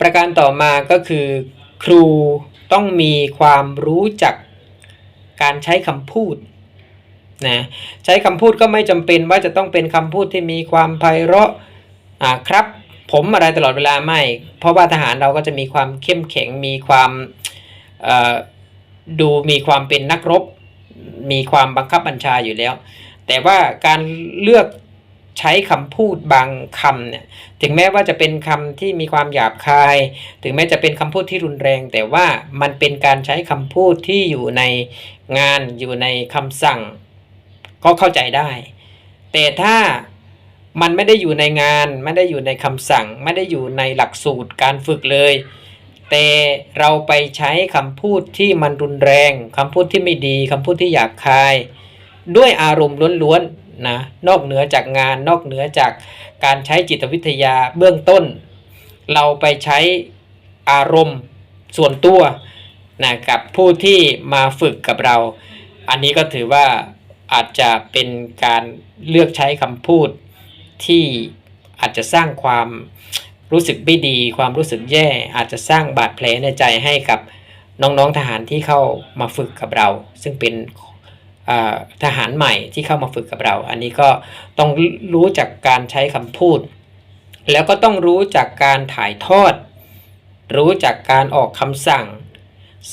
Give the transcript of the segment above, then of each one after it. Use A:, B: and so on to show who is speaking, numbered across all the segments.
A: ประการต่อมาก็คือ ครูต้องมีความรู้จักการใช้คำพูดนะใช้คำพูดก็ไม่จำเป็นว่าจะต้องเป็นคำพูดที่มีความไพเราะอ่าครับผมอะไรตลอดเวลาไม่ เพราะว่าทหารเราก็จะมีความเข้มแข็งมีความดูมีความเป็นนักรบ มีความบังคับบัญชาอยู่แล้ว แต่ว่าการเลือก ใช้คำพูดบางคำเนี่ยถึงแม้ว่าจะเป็นคำที่มีความหยาบคาย ถึงแม้จะเป็นคำพูดที่รุนแรง แต่ว่ามันเป็นการใช้คำพูดที่อยู่ในงานอยู่ในคำสั่ง ก็เข้าใจได้ แต่ถ้ามันไม่ได้อยู่ในงาน ไม่ได้อยู่ในคำสั่ง ไม่ได้อยู่ในหลักสูตรการฝึกเลย แต่เราไปใช้คำพูดที่มันรุนแรงคำพูดที่ไม่ดีคำพูดที่หยาบคาย ด้วยอารมณ์ล้วนๆ นะนอกเหนือจากงานนอกเหนือจากการใช้จิตวิทยาเบื้องต้น เราไปใช้อารมณ์ส่วนตัวนะกับผู้ที่มาฝึกกับเรา อันนี้ก็ถือว่าอาจจะเป็นการเลือกใช้คำพูดที่อาจจะสร้างความรู้สึกไม่ดี ความรู้สึกแย่ อาจจะสร้างบาดแผลในใจให้กับน้องๆทหารที่เข้ามาฝึกกับเรา ซึ่งเป็น ทหารใหม่ที่เข้ามาฝึกกับเรา อันนี้ก็ต้องรู้จักการใช้คำพูด แล้วก็ต้องรู้จักการถ่ายทอด รู้จักการออกคำสั่ง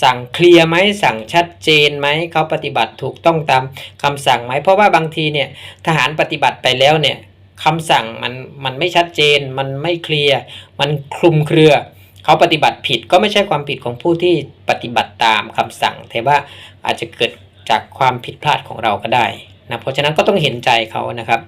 A: สั่งเคลียร์ไหมสั่งชัดเจนไหมเขาปฏิบัติถูกต้องตามคำสั่งไหมเพราะว่าบางทีเนี่ยทหารปฏิบัติไปแล้วเนี่ยคำสั่งมันมันไม่ชัดเจน มันไม่เคลียร์ มันคลุมเครือ เขาปฏิบัติผิดก็ไม่ใช่ความผิดของผู้ที่ปฏิบัติตามคำสั่ง แต่ว่าอาจจะเกิด จากความผิดพลาดของเราก็ได้นะเพราะฉะนั้นก็ต้องเห็นใจเขานะครับ